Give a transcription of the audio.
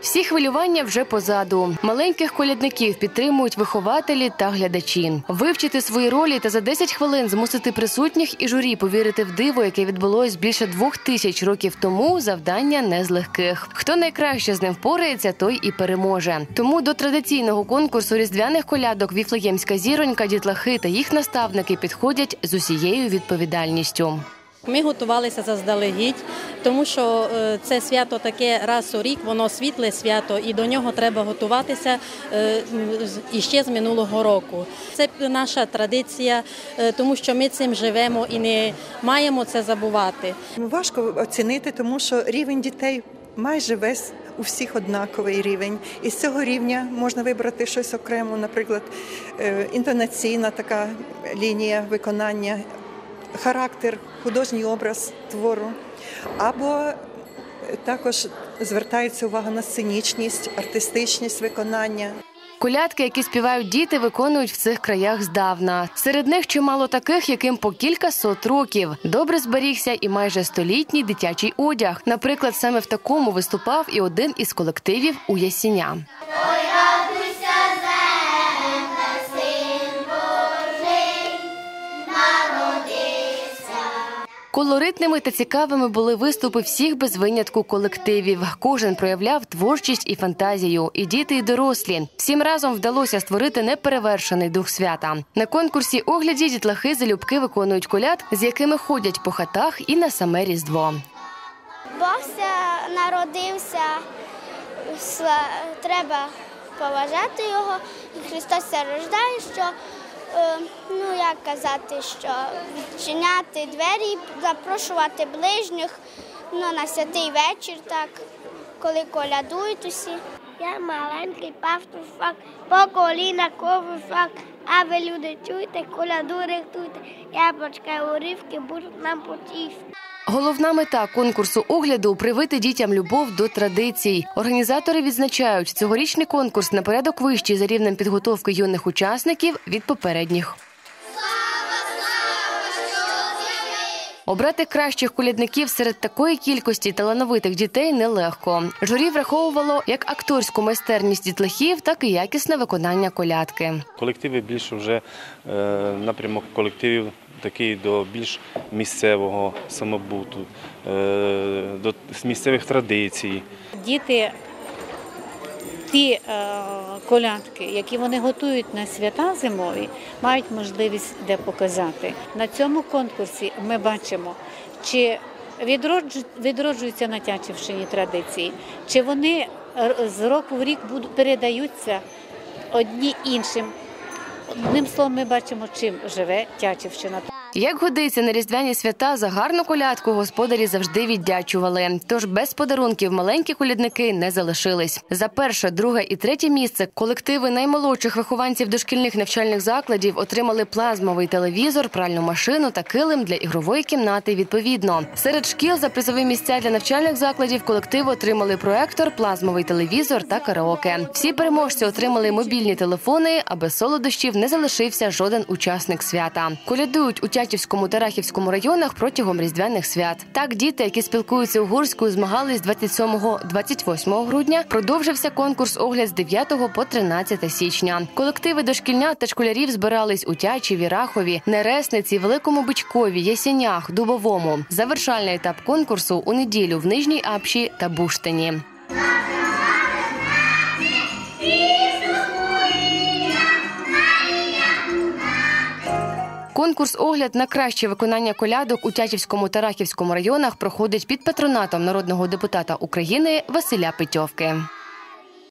Всі хвилювання вже позаду. Маленьких колядників підтримують вихователі та глядачі. Вивчити свої ролі та за 10 хвилин змусити присутніх і журі повірити в диво, яке відбулось більше двох тисяч років тому. Завдання не з легких. Хто найкраще з ним впорається, той і переможе. Тому до традиційного конкурсу різдвяних колядок Віфлеємська зіронька, дітлахи та їх наставники підходять з усією відповідальністю. Ми готувалися заздалегідь, тому що е, це свято таке раз у рік, воно світле свято, і до нього треба готуватися е, іще з минулого року. Це наша традиція, е, тому що ми цим живемо і не маємо це забувати. Важко оцінити, тому що рівень дітей майже весь у всіх однаковий рівень. І з цього рівня можна вибрати щось окремо, наприклад, інтонаційна така лінія виконання, характер, художній образ твору. Або е, також звертається увага на сценічність, артистичність виконання. Колядки, які співають діти, виконують в цих краях здавна. Серед них чимало таких, яким по кілька сот років. Добре зберігся і майже столітній дитячий одяг. Наприклад, саме в такому виступав і один із колективів у Ясіня. Колоритними та цікавими були виступи всіх без винятку колективів. Кожен проявляв творчість і фантазію, і діти, і дорослі. Всім разом вдалося створити неперевершений дух свята. На конкурсі огляді дітлахи залюбки виконують коляд, з якими ходять по хатах і на саме різдво. Бог народився, треба поважати його. І Христос рождає, що ну як казати, що відчиняти двері, запрошувати ближніх ну, на святий вечір, так, коли колядують усі. Я маленький пастушок, по коліна ковушок, а ви люди чуєте, коляду рихтуйте, яблучка урівки будуть нам потішні. Головна мета конкурсу огляду привити дітям любов до традицій. Організатори відзначають, цьогорічний конкурс на порядок вищий за рівнем підготовки юних учасників від попередніх. Обрати кращих колядників серед такої кількості талановитих дітей нелегко. Журі враховувало як акторську майстерність дітлахів, так і якісне виконання колядки. Колективи більше вже е, напрямок колективів такий до більш місцевого самобуту, е, до місцевих традицій. діти ті е, колядки, які вони готують на свята зимові, мають можливість де показати. На цьому конкурсі ми бачимо, чи відроджуються на Тячівщині традиції, чи вони е, з року в рік будуть передаються одні іншим. Одним словом, ми бачимо, чим живе Тячівщина. Як годиться на різдвяні свята, за гарну колядку господарі завжди віддячували. Тож без подарунків маленькі колядники не залишились. За перше, друге і третє місце колективи наймолодших вихованців дошкільних навчальних закладів отримали плазмовий телевізор, пральну машину та килим для ігрової кімнати. Відповідно, серед шкіл за призові місця для навчальних закладів колективи отримали проектор, плазмовий телевізор та караоке. Всі переможці отримали мобільні телефони, а без солодощів не залишився жоден учасник свята. Колядують Тячівському та Рахівському районах протягом різдвяних свят. Так, діти, які спілкуються угорською, змагались 27-28 грудня. Продовжився конкурс огляд з 9 по 13 січня. Колективи дошкільнят та школярів збирались у Тячеві, Рахові, Нересниці, Великому Бичкові, Ясенях, Дубовому. Завершальний етап конкурсу у неділю в Нижній Апші та Буштині. Конкурс огляд на краще виконання колядок у Тячівському та Рахівському районах проходить під патронатом народного депутата України Василя Петьовки.